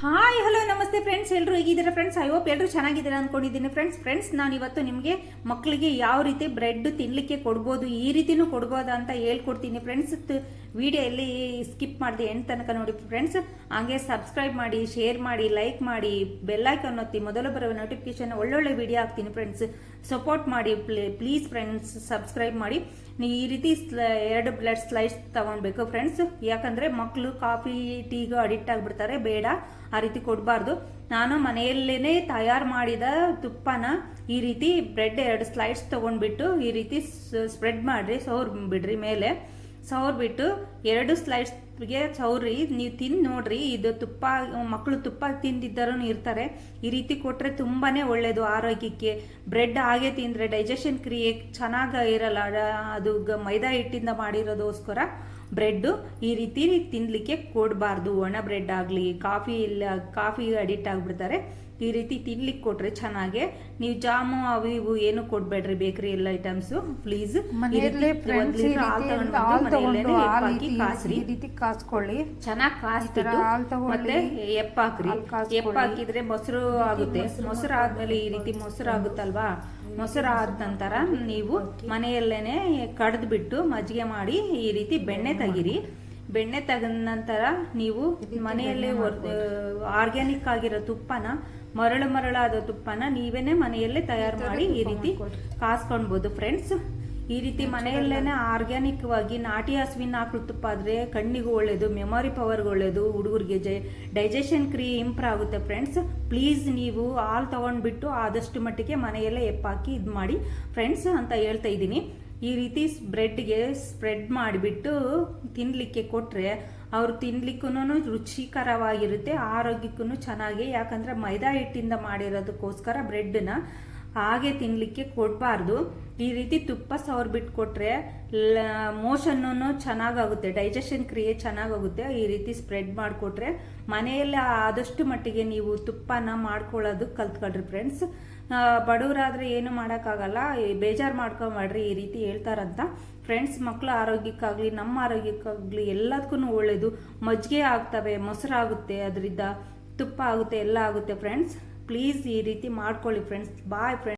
Hi hello ನಮಸ್ತೆ friends ಎಲ್ಲರೂ ಹೇಗಿದ್ದೀರಾ ಫ್ರೆಂಡ್ಸ್ ಐ ಹೋಪ್ ಎಲ್ಲರೂ ಚೆನ್ನಾಗಿದ್ದೀರಾ ಅನ್ಕೊಂಡಿದ್ದೀನಿ. ಫ್ರೆಂಡ್ಸ್ ಫ್ರೆಂಡ್ಸ್ ನಾನು ಇವತ್ತು ನಿಮಗೆ ಮಕ್ಕಳಿಗೆ ಯಾವ ರೀತಿ ಬ್ರೆಡ್ ತಿನ್ನಲಿಕ್ಕೆ ಕೊಡ್ಬೋದು, ಈ ರೀತಿನೂ ಕೊಡ್ಬೋದಾ ಅಂತ ಹೇಳ್ಕೊಡ್ತೀನಿ. ಫ್ರೆಂಡ್ಸ್ ವಿಡಿಯೋ ಎಲ್ಲಿ ಸ್ಕಿಪ್ ಮಾಡಿದೆ ಎಂಡ್ ತನಕ ನೋಡಿ. ಫ್ರೆಂಡ್ಸ್ ಹಾಗೆ ಸಬ್ಸ್ಕ್ರೈಬ್ ಮಾಡಿ ಶೇರ್ ಮಾಡಿ ಲೈಕ್ ಮಾಡಿ ಬೆಲ್ಲೈಕನ್ ಒತ್ತಿ, ಮೊದಲು ಬರುವ ನೋಟಿಫಿಕೇಶನ್ ಒಳ್ಳೊಳ್ಳೆ ವಿಡಿಯೋ ಹಾಕ್ತೀನಿ ಫ್ರೆಂಡ್ಸ್ ಸಪೋರ್ಟ್ ಮಾಡಿ ಪ್ಲೀಸ್ ಫ್ರೆಂಡ್ಸ್ ಸಬ್ಸ್ಕ್ರೈಬ್ ಮಾಡಿ. ನೀವು ಈ ರೀತಿ ಎರಡು ಬ್ಲಡ್ ಸ್ಲೈಸ್ ತಗೊಳ್ಬೇಕು ಫ್ರೆಂಡ್ಸ್ ಯಾಕಂದ್ರೆ ಮಕ್ಕಳು ಕಾಫಿ ಟೀಗು ಅಡಿಕ್ಟ್ ಆಗಿಬಿಡ್ತಾರೆ. ಬೇಡ, ಆ ರೀತಿ ಕೊಡಬಾರ್ದು. ನಾನು ಮನೆಯಲ್ಲೇ ತಯಾರು ಮಾಡಿದ ತುಪ್ಪನ ಈ ರೀತಿ ಬ್ರೆಡ್ ಎರಡು ಸ್ಲೈಡ್ಸ್ ತಗೊಂಡ್ಬಿಟ್ಟು ಈ ರೀತಿ ಸ್ಪ್ರೆಡ್ ಮಾಡ್ರಿ ಸೌರ್ ಬಿಡ್ರಿ ಮೇಲೆ. ಸೌರ್ ಬಿಟ್ಟು ಎರಡು ಸ್ಲೈಡ್ಸ್ಗೆ ಸೌರಿ, ನೀವು ತಿಂದು ನೋಡ್ರಿ, ಇದು ತುಪ್ಪ ಮಕ್ಕಳು ತುಪ್ಪ ತಿಂದಿದ್ದರೂ ಇರ್ತಾರೆ. ಈ ರೀತಿ ಕೊಟ್ಟರೆ ತುಂಬಾನೇ ಒಳ್ಳೇದು ಆರೋಗ್ಯಕ್ಕೆ. ಬ್ರೆಡ್ ಹಾಗೆ ತಿಂದ್ರೆ ಡೈಜೆಷನ್ ಕ್ರಿಯೆ ಚೆನ್ನಾಗಿ ಇರಲ್ಲ. ಅದು ಮೈದಾ ಹಿಟ್ಟಿಂದ ಮಾಡಿರೋದೋಸ್ಕರ ಬ್ರೆಡ್ ಈ ರೀತಿ ತಿನ್ನಲಿಕ್ಕೆ ಕೊಡಬಾರ್ದು. ಒಣ ಬ್ರೆಡ್ ಆಗಲಿ, ಕಾಫಿ ಇಲ್ಲ, ಕಾಫಿ ಅಡಿಕ್ಟ್ ಆಗ್ಬಿಡ್ತಾರೆ. ಈ ರೀತಿ ತಿನ್ಲಿಕ್ಕೆ ಕೊಟ್ರೆ ಚೆನ್ನಾಗೆ. ನೀವು ಜಾಮು ಅವು ಇವು ಏನು ಕೊಡ್ಬೇಡ್ರಿ ಬೇಕರಿ ಎಲ್ಲ ಐಟಮ್ಸ್ ಪ್ಲೀಸ್ ಕಾಸ್ಕೊಳ್ಳಿ. ಚೆನ್ನಾಗಿ ತಗೊಳ್ಳಿ. ಮತ್ತೆ ಎಪ್ಪಾಕ್ರಿ ಎಪ್ಪಾಕಿದ್ರೆ ಮೊಸರು ಆಗುತ್ತೆ. ಮೊಸರು ಆದ್ಮೇಲೆ ಈ ರೀತಿ ಮೊಸರು ಆಗುತ್ತಲ್ವಾ? ಮೊಸರು ಆದ ನಂತರ ನೀವು ಮನೆಯಲ್ಲೇನೆ ಕಡ್ದು ಬಿಟ್ಟು ಮಜ್ಜಿಗೆ ಮಾಡಿ ಈ ರೀತಿ ಬೆಣ್ಣೆ ತೆಗಿರಿ. ಬೆಣ್ಣೆ ತೆಗೆದ ನಂತರ ನೀವು ಮನೆಯಲ್ಲೇ ಆರ್ಗ್ಯಾನಿಕ್ ಆಗಿರೋ ತುಪ್ಪನ ಮರಳು ಮರಳಾದ ತುಪ್ಪನ ನೀವೇನೆ ಮನೆಯಲ್ಲೇ ತಯಾರು ಮಾಡಿ ಈ ರೀತಿ ಕಾಸ್ಕೊಳ್ಬೋದು. ಫ್ರೆಂಡ್ಸ್ ಈ ರೀತಿ ಮನೆಯಲ್ಲೇನೆ ಆರ್ಗ್ಯಾನಿಕ್ ಆಗಿ ನಾಟಿ ಹಸುವಿನ ಆಕಳು ತುಪ್ಪ ಆದ್ರೆ ಕಣ್ಣಿಗೂ ಒಳ್ಳೇದು ಮೆಮೊರಿ ಪವರ್ಗೆ ಒಳ್ಳೇದು ಹುಡುಗರಿಗೆ ಜೈ ಡೈಜೆಷನ್ ಕ್ರಿಯೆ ಇಂಪ್ರೂವ್ ಆಗುತ್ತೆ. ಫ್ರೆಂಡ್ಸ್ ಪ್ಲೀಸ್ ನೀವು ಹಾಲು ತಗೊಂಡ್ಬಿಟ್ಟು ಆದಷ್ಟು ಮಟ್ಟಿಗೆ ಮನೆಯಲ್ಲೇ ಎಪ್ಪಾಕಿ ಇದು ಮಾಡಿ ಫ್ರೆಂಡ್ಸ್ ಅಂತ ಹೇಳ್ತಾ ಇದ್ದೀನಿ. ಈ ರೀತಿ ಬ್ರೆಡ್ಗೆ ಸ್ಪ್ರೆಡ್ ಮಾಡಿಬಿಟ್ಟು ತಿನ್ನಲಿಕ್ಕೆ ಕೊಟ್ಟರೆ ಅವ್ರು ತಿನ್ಲಿಕ್ಕೂ ರುಚಿಕರವಾಗಿರುತ್ತೆ ಆರೋಗ್ಯಕ್ಕೂ ಚೆನ್ನಾಗಿ. ಯಾಕಂದ್ರೆ ಮೈದಾ ಹಿಟ್ಟಿಂದ ಮಾಡಿರೋದಕ್ಕೋಸ್ಕರ ಬ್ರೆಡ್ನ ಹಾಗೆ ತಿನ್ನಲಿಕ್ಕೆ ಕೊಡಬಾರ್ದು. ಈ ರೀತಿ ತುಪ್ಪ ಸವರ್ ಬಿಟ್ಟು ಕೊಟ್ರೆ ಮೋಷನ್ನು ಚೆನ್ನಾಗಾಗುತ್ತೆ ಡೈಜೆಷನ್ ಕ್ರಿಯೆ ಚೆನ್ನಾಗಾಗುತ್ತೆ. ಈ ರೀತಿ ಸ್ಪ್ರೆಡ್ ಮಾಡಿಕೊಟ್ರೆ ಮನೆಯಲ್ಲೇ ಆದಷ್ಟು ಮಟ್ಟಿಗೆ ನೀವು ತುಪ್ಪನ ಮಾಡ್ಕೊಳ್ಳೋದು ಕಲ್ತ್ಕೊಳ್ರಿ ಫ್ರೆಂಡ್ಸ್ ಬಡವರಾದ್ರೆ ಏನು ಮಾಡೋಕ್ಕಾಗಲ್ಲ ಬೇಜಾರು ಮಾಡ್ಕೊಂಬೇಡ್ರಿ, ಈ ರೀತಿ ಹೇಳ್ತಾರಂತ. ಫ್ರೆಂಡ್ಸ್ ಮಕ್ಕಳ ಆರೋಗ್ಯಕ್ಕಾಗಲಿ, ನಮ್ಮ ಆರೋಗ್ಯಕ್ಕಾಗ್ಲಿ ಎಲ್ಲದಕ್ಕೂ ಒಳ್ಳೇದು. ಮಜ್ಜಿಗೆ ಆಗ್ತವೆ, ಮೊಸರಾಗುತ್ತೆ, ಅದರಿಂದ ತುಪ್ಪ ಆಗುತ್ತೆ, ಎಲ್ಲ ಆಗುತ್ತೆ ಫ್ರೆಂಡ್ಸ್ ಪ್ಲೀಸ್ ಈ ರೀತಿ ಮಾಡ್ಕೊಳ್ಳಿ ಫ್ರೆಂಡ್ಸ್ ಬಾಯ್ ಫ್ರೆಂಡ್ಸ್